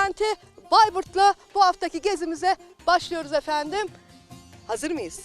kenti Bayburt'la bu haftaki gezimize başlıyoruz efendim. Hazır mıyız?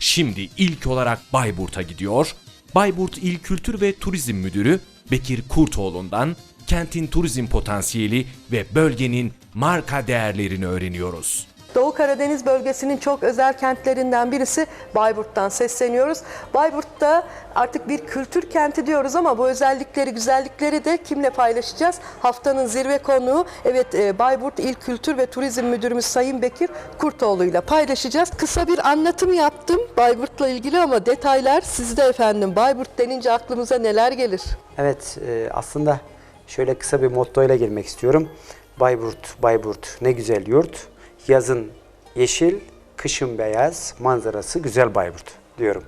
Şimdi ilk olarak Bayburt'a gidiyor. Bayburt İl Kültür ve Turizm Müdürü Bekir Kurtoğlu'ndan kentin turizm potansiyeli ve bölgenin marka değerlerini öğreniyoruz. Doğu Karadeniz bölgesinin çok özel kentlerinden birisi Bayburt'tan sesleniyoruz. Bayburt'ta artık bir kültür kenti diyoruz ama bu özellikleri, güzellikleri de kimle paylaşacağız? Haftanın zirve konuğu evet e, Bayburt İl Kültür ve Turizm Müdürümüz Sayın Bekir Kurtoğlu ile paylaşacağız. Kısa bir anlatım yaptım Bayburt'la ilgili ama detaylar sizde efendim. Bayburt denince aklımıza neler gelir? Evet, e, aslında şöyle kısa bir mottoyla girmek istiyorum. Bayburt, Bayburt ne güzel yurt. Yazın yeşil, kışın beyaz, manzarası güzel Bayburt diyorum.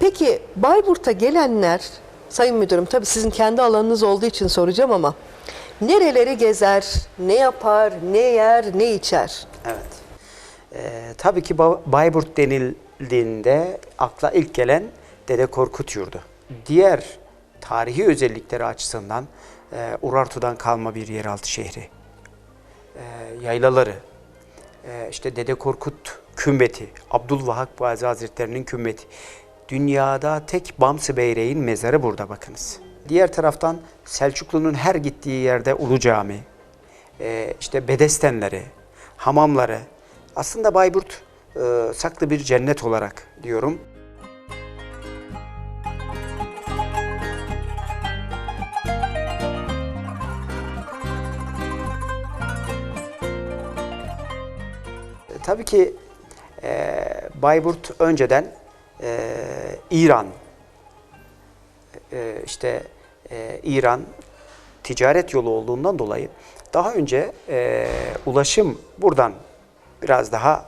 Peki Bayburt'a gelenler, Sayın Müdürüm tabii sizin kendi alanınız olduğu için soracağım ama nereleri gezer, ne yapar, ne yer, ne içer? Evet. E, tabii ki Ba- Bayburt denildiğinde akla ilk gelen Dede Korkut Yurdu. Diğer tarihi özellikleri açısından e, Urartu'dan kalma bir yeraltı şehri. E, yaylaları, e, işte Dede Korkut kümbeti, Abdülvahap Gazi Hazretleri'nin kümbeti. Dünyada tek Bamsı Beyreğin mezarı burada bakınız. Diğer taraftan Selçuklu'nun her gittiği yerde Ulu Cami, e, işte bedestenleri, hamamları. Aslında Bayburt e, saklı bir cennet olarak diyorum. E, Tabii ki e, Bayburt önceden e, İran, e, işte e, İran ticaret yolu olduğundan dolayı daha önce e, ulaşım buradan biraz daha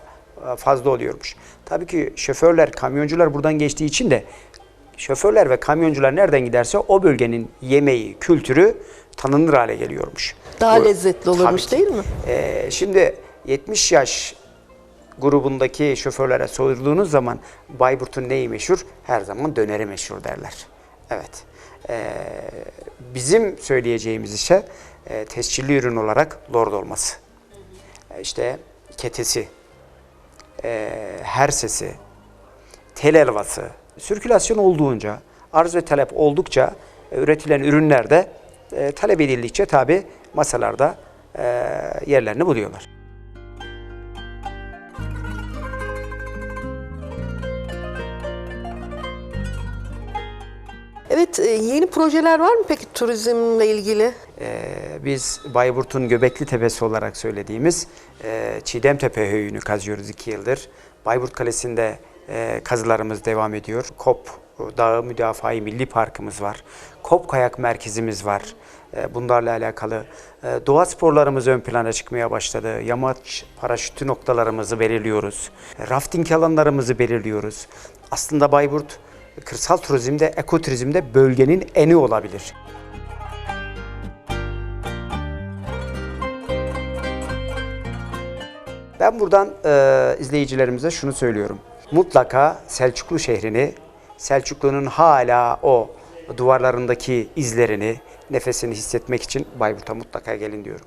fazla oluyormuş. Tabii ki şoförler, kamyoncular buradan geçtiği için de şoförler ve kamyoncular nereden giderse o bölgenin yemeği, kültürü tanınır hale geliyormuş. Daha Bu- lezzetli olurmuş ki. değil mi? Ee, şimdi 70 yaş grubundaki şoförlere sorduğunuz zaman Bayburt'un neyi meşhur? Her zaman döneri meşhur derler. Evet. Ee, bizim söyleyeceğimiz ise e, tescilli ürün olarak lord olması. E, İşte ketesi, e, her sesi, tel helvası, sirkülasyon olduğunca, arz ve talep oldukça e, üretilen ürünler de e, talep edildikçe tabi masalarda e, yerlerini buluyorlar. Evet e, yeni projeler var mı peki turizmle ilgili? Ee, biz Bayburt'un Göbekli Tepesi olarak söylediğimiz e, Çiğdemtepe Höyü'nü kazıyoruz iki yıldır. Bayburt Kalesi'nde e, kazılarımız devam ediyor. Kop Dağı Müdafaa-i Milli Parkımız var. Kop Kayak Merkezimiz var. E, bunlarla alakalı e, doğa sporlarımız ön plana çıkmaya başladı. Yamaç paraşütü noktalarımızı belirliyoruz. Rafting alanlarımızı belirliyoruz. Aslında Bayburt kırsal turizmde, ekoturizmde bölgenin eni olabilir. Ben buradan e, izleyicilerimize şunu söylüyorum. Mutlaka Selçuklu şehrini, Selçuklu'nun hala o duvarlarındaki izlerini, nefesini hissetmek için Bayburt'a mutlaka gelin diyorum.